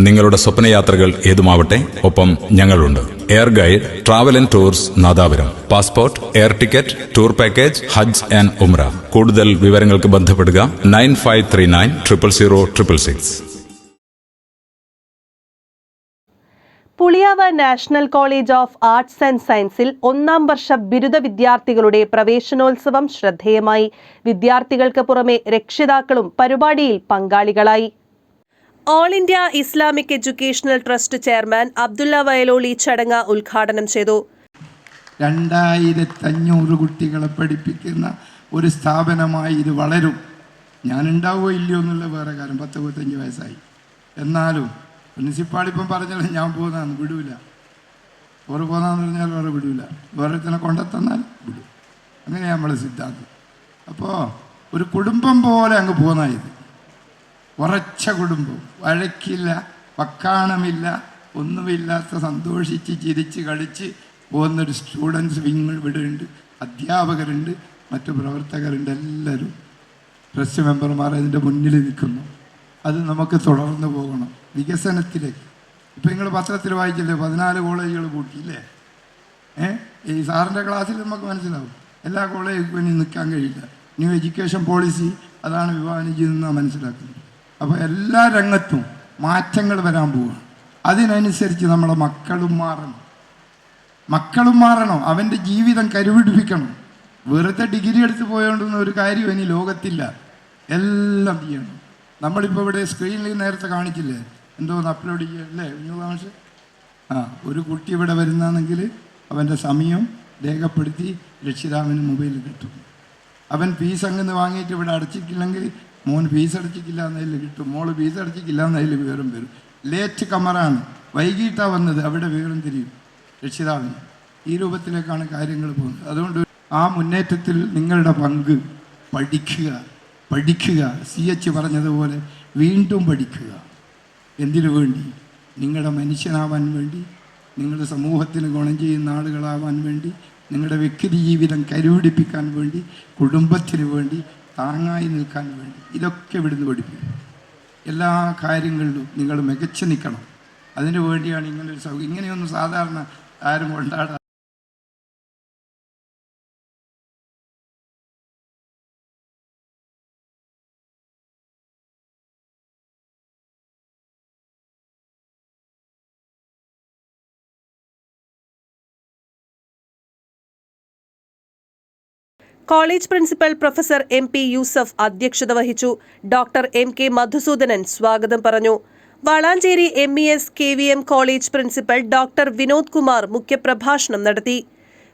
നിങ്ങളുടെ സ്വപ്നയാത്രകൾ ഏതുമാവട്ടെ ഒപ്പം ഞങ്ങളുണ്ട്. Air guide travel and tours Nadapuram. Passport air ticket tour package Hajj and ഉംറ കൂടുതൽ വിവരങ്ങൾക്ക് ബന്ധപ്പെടുക nine five three nine triple zero triple six. Puliyava national college of arts and സയൻസിൽ ഒന്നാം വർഷ ബിരുദ വിദ്യാർത്ഥികളുടെ പ്രവേശനോത്സവം ശ്രദ്ധേയമായി. വിദ്യാർത്ഥികൾക്ക് പുറമെ രക്ഷിതാക്കളും പരിപാടിയിൽ പങ്കാളികളായി. All India Islamic educational trust chairman Abdulla Vayaloli ചടങ്ങ് ഉദ്ഘാടനം ചെയ്തു. രണ്ടായിരത്തഞ്ഞൂറ് കുട്ടികളെ പഠിപ്പിക്കുന്ന ഒരു സ്ഥാപനമായി ഇത് വളരും. ഞാൻ ഉണ്ടാവുമോ ഇല്ലയോ എന്നുള്ള വേറെ കാര്യം. പത്ത് പത്തഞ്ച് വയസ്സായി. എന്നാലും പ്രിൻസിപ്പാൾ ഇപ്പം പറഞ്ഞാലും ഞാൻ പോകുന്നതാണ് വിടൂല. വേറെ പോകുന്നതെന്ന് പറഞ്ഞാൽ വേറെ വിടൂല. വേറെ തന്നെ കൊണ്ടെത്തന്നാൽ വിടും. അങ്ങനെയാണ് നമ്മളെ സിദ്ധാന്തം. അപ്പോൾ ഒരു കുടുംബം പോലെ അങ്ങ് പോകുന്ന ഇത്. ഉറച്ച കുടുംബം. വഴക്കില്ല വക്കാണമില്ല ഒന്നുമില്ലാത്ത സന്തോഷിച്ച് ചിരിച്ച് കളിച്ച് പോകുന്നൊരു സ്റ്റുഡൻസ് വിങ്ങൾ ഇവിടെ ഉണ്ട് അധ്യാപകരുണ്ട് മറ്റു പ്രവർത്തകരുണ്ട് എല്ലാവരും. പ്രസ് മെമ്പർമാർ അതിന്റെ മുന്നിൽ നിൽക്കുന്നു. അത് നമുക്ക് തുടർന്ന് പോകണം വികസനത്തിലേക്ക്. ഇപ്പം നിങ്ങൾ പത്രത്തിൽ വായിച്ചില്ലേ പതിനാല് കോളേജുകൾ കൂട്ടിയില്ലേ ഏ? ഈ സാറിന്റെ ക്ലാസ്സിൽ നമുക്ക് മനസ്സിലാവും. എല്ലാ കോളേജും ഇനി നിൽക്കാൻ കഴിയില്ല. ന്യൂ എഡ്യൂക്കേഷൻ പോളിസി അതാണ് വിവാഹം ചെയ്യുന്നത് മനസ്സിലാക്കുന്നത്. അപ്പോൾ എല്ലാ രംഗത്തും മാറ്റങ്ങൾ വരാൻ പോവുകയാണ് അതിനനുസരിച്ച് നമ്മുടെ മക്കളും മാറണം. മക്കളും മാറണം. അവന്റെ ജീവിതം കരുപിടിപ്പിക്കണം. വെറുതെ ഡിഗ്രി എടുത്ത് പോയോണ്ടെന്ന് ഒരു കാര്യം ഇനി ലോകത്തില്ല. എല്ലാം ചെയ്യണം. നമ്മളിപ്പോൾ ഇവിടെ സ്ക്രീനിൽ നേരത്തെ കാണിച്ചില്ലേ? എന്തോന്ന് അപ്ലോഡ് ചെയ്യല്ലേ താമസ ആ ഒരു കുട്ടി ഇവിടെ വരുന്നതെങ്കിൽ അവന്റെ സമയം രേഖപ്പെടുത്തി രക്ഷിതാവിന് മൊബൈലിൽ കിട്ടും. അവൻ ഫീസ് അങ്ങനെ വാങ്ങിയിട്ട് ഇവിടെ അടച്ചിട്ടില്ലെങ്കിൽ മോൻ ഫീസ് അടച്ചിട്ടില്ല എന്നതിൽ കിട്ടും. മോൾ ഫീസ് അടച്ചിട്ടില്ല എന്നതിൽ വിവരം വരും. ലേറ്റ് കമറാണ്. വൈകിട്ടാണ് വന്നത്. അവിടെ വിവരം തിരിയും രക്ഷിതാവിന്. ഈ രൂപത്തിലേക്കാണ് കാര്യങ്ങൾ പോകുന്നത്. അതുകൊണ്ട് ആ മുന്നേറ്റത്തിൽ നിങ്ങളുടെ പങ്ക് പഠിക്കുക പഠിക്കുക. സി എച്ച് പറഞ്ഞതുപോലെ വീണ്ടും പഠിക്കുക. എന്തിനു വേണ്ടി? നിങ്ങളുടെ മനുഷ്യനാവാൻ വേണ്ടി നിങ്ങളുടെ സമൂഹത്തിന് ഗുണം ചെയ്യുന്ന ആളുകളാവാൻ വേണ്ടി നിങ്ങളുടെ വ്യക്തി ജീവിതം കരുപിടിപ്പിക്കാൻ വേണ്ടി കുടുംബത്തിന് വേണ്ടി താങ്ങായി നിൽക്കാൻ വേണ്ടി ഇതൊക്കെ ഇവിടുന്ന് പഠിപ്പിക്കും. എല്ലാ കാര്യങ്ങളിലും നിങ്ങൾ മികച്ചു നിൽക്കണം. അതിനു വേണ്ടിയാണ് ഇങ്ങനൊരു സൗകര്യം ഇങ്ങനെയൊന്നും സാധാരണ ആരും കൊണ്ടാടാ college principal professor M P Yusuf അധ്യക്ഷത വഹിച്ചു. ഡോക്ടർ എം കെ മധുസൂദനൻ സ്വാഗതം പറഞ്ഞു. Valanchery M E S K V M college principal doctor Vinod Kumar മുഖ്യപ്രഭാഷണം നടത്തി.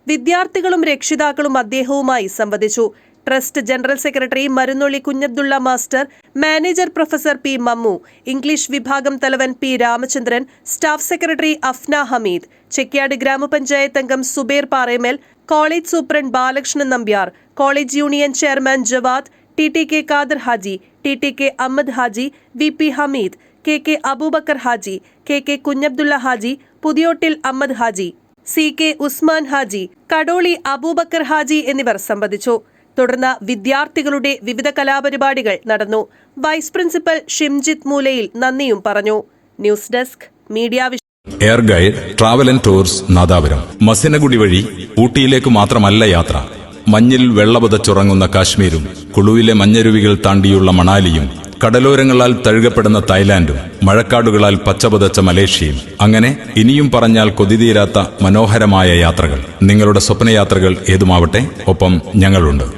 വിദ്യാർത്ഥികളും രക്ഷിതാക്കളും അദ്ദേഹവുമായി സംവദിച്ചു. Trust general secretary Marunnoli Kunhabdulla master manager professor P Mammu English വിഭാഗം തലവൻ P Ramachandran staff secretary Afna Hameed Chekyad ഗ്രാമപഞ്ചായത്ത് അംഗം Zubair Paremal college superintendent Balakrishnan Nambiar college union chairman Jawad T T K Khader Haji T T K Ahammed Haji V P Hameed K K Abubacker Haji K K Kunhabdulla Haji Puthiyottil Ahammed Haji C K Usman Haji Kadoli Abubacker Haji എന്നിവർ സംബന്ധിച്ചു. തുടർന്ന് വിദ്യാർത്ഥികളുടെ വിവിധ കലാപരിപാടികൾ നടന്നു. Vice principal Shimjith Moolayil നന്ദിയും പറഞ്ഞു. News desk media air guide travel and tours Nadapuram. Masinagudi വഴി ഊട്ടിയിലേക്ക് മാത്രമല്ല യാത്ര. മഞ്ഞിൽ വെള്ളപതച്ചുറങ്ങുന്ന കാശ്മീരും കുളുവിലെ മഞ്ഞരുവികൾ താണ്ടിയുള്ള മണാലിയും കടലോരങ്ങളാൽ തഴുകപ്പെടുന്ന തായ്ലാന്റും മഴക്കാടുകളാൽ പച്ചപതച്ച മലേഷ്യയും. അങ്ങനെ ഇനിയും പറഞ്ഞാൽ കൊതിതീരാത്ത മനോഹരമായ യാത്രകൾ. നിങ്ങളുടെ സ്വപ്നയാത്രകൾ ഏതുമാവട്ടെ? ഒപ്പം ഞങ്ങളുണ്ട്.